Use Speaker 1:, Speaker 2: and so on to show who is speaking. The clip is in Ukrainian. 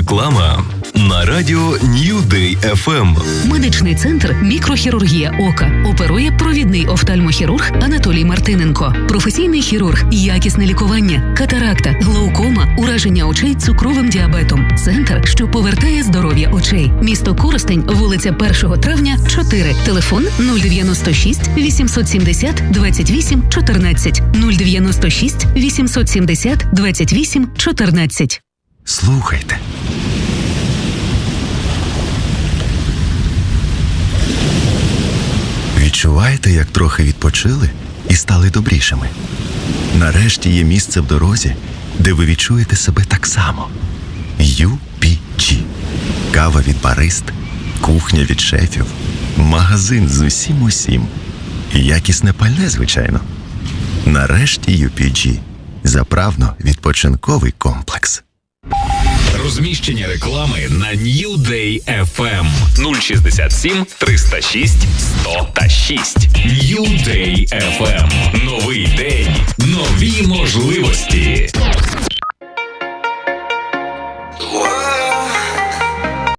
Speaker 1: Реклама на радіо New Day FM.
Speaker 2: Медичний центр мікрохірургія ока оперує провідний офтальмохірург Анатолій Мартиненко, професійний хірург, якісне лікування, катаракта, глаукома, ураження очей цукровим діабетом. Центр, що повертає здоров'я очей. Місто Коростень, вулиця 1 травня, 4. Телефон 096 870 28 14 096 870 28 14.
Speaker 3: Слухайте. Відчуваєте, як трохи відпочили і стали добрішими? Нарешті є місце в дорозі, де ви відчуєте себе так само. UPG. Кава від барист, кухня від шефів, магазин з усім усім. Якісне пальне, звичайно. Нарешті UPG. Заправно відпочинковий комплекс.
Speaker 1: Розміщення реклами на New Day FM 067 306 100 та 6. New Day FM. Новий день, нові можливості.